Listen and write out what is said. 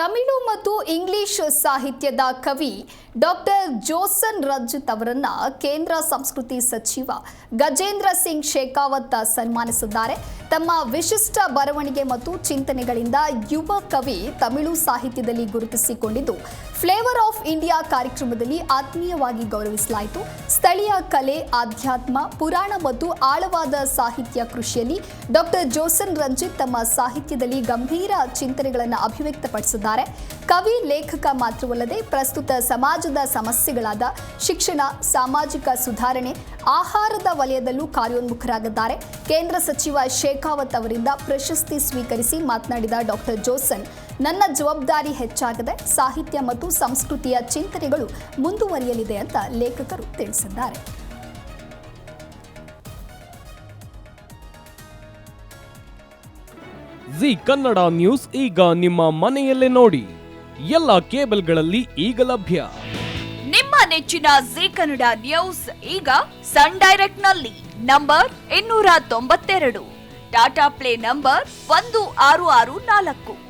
ತಮಿಳು ಮತ್ತು ಇಂಗ್ಲಿಷ್ ಸಾಹಿತ್ಯದ ಕವಿ ಡಾಕ್ಟರ್ ಜೋಸನ್ ರಂಜಿತ್ ಅವರನ್ನ ಕೇಂದ್ರ ಸಂಸ್ಕೃತಿ ಸಚಿವ ಗಜೇಂದ್ರ ಸಿಂಗ್ ಶೇಖಾವತ್ ಸನ್ಮಾನಿಸಿದ್ದಾರೆ. ತಮ್ಮ ವಿಶಿಷ್ಟ ಬರವಣಿಗೆ ಮತ್ತು ಚಿಂತನೆಗಳಿಂದ ಯುವ ಕವಿ ತಮಿಳು ಸಾಹಿತ್ಯದಲ್ಲಿ ಗುರುತಿಸಿಕೊಂಡಿದ್ದು, ಫ್ಲೇವರ್ ಆಫ್ ಇಂಡಿಯಾ ಕಾರ್ಯಕ್ರಮದಲ್ಲಿ ಆತ್ಮೀಯವಾಗಿ ಗೌರವಿಸಲಾಯಿತು. ಸ್ಥಳೀಯ ಕಲೆ, ಆಧ್ಯಾತ್ಮ, ಪುರಾಣ ಮತ್ತು ಆಳವಾದ ಸಾಹಿತ್ಯ ಕೃಷಿಯಲ್ಲಿ ಡಾಕ್ಟರ್ ಜೋಸನ್ ರಂಜಿತ್ ತಮ್ಮ ಸಾಹಿತ್ಯದಲ್ಲಿ ಗಂಭೀರ ಚಿಂತನೆಗಳನ್ನು ಅಭಿವ್ಯಕ್ತಪಡಿಸಿದ್ದಾರೆ. ಕವಿ, ಲೇಖಕ ಮಾತ್ರವಲ್ಲದೆ ಪ್ರಸ್ತುತ ಸಮಾಜದ ಸಮಸ್ಯೆಗಳಾದ ಶಿಕ್ಷಣ, ಸಾಮಾಜಿಕ ಸುಧಾರಣೆ, ಆಹಾರದ ವಲಯದಲ್ಲೂ ಕಾರ್ಯೋನ್ಮುಖರಾಗಿದ್ದಾರೆ. ಕೇಂದ್ರ ಸಚಿವ ಶೇಖಾವತ್ ಅವರಿಂದ ಪ್ರಶಸ್ತಿ ಸ್ವೀಕರಿಸಿ ಮಾತನಾಡಿದ ಡಾಕ್ಟರ್ ಜೋಸನ್ ನನ್ನ ಜವಾಬ್ದಾರಿ ಹೆಚ್ಚಾಗದೆ ಸಾಹಿತ್ಯ ಮತ್ತು ಸಂಸ್ಕೃತಿಯ ಚಿಂತನೆಗಳು ಮುಂದುವರಿಯಲಿದೆ ಅಂತ ಲೇಖಕರು ತಿಳಿಸಿದ್ದಾರೆ. ಜಿ ಕನ್ನಡ ನ್ಯೂಸ್ ಈಗ ನಿಮ್ಮ ಮನೆಯಲ್ಲೇ ನೋಡಿ. ಎಲ್ಲ ಕೇಬಲ್ಗಳಲ್ಲಿ ಈಗ ಲಭ್ಯ. ನಿಮ್ಮ ನೆಚ್ಚಿನ ಜಿ ಕನ್ನಡ ನ್ಯೂಸ್ ಈಗ ಸನ್ ಡೈರೆಕ್ಟ್ನಲ್ಲಿ ನಂಬರ್ ಇನ್ನೂರ ತೊಂಬತ್ತೆರಡು. ಟಾಟಾ ಪ್ಲೇ ನಂಬರ್ ಒಂದು ಆರು ಆರು ನಾಲ್ಕು.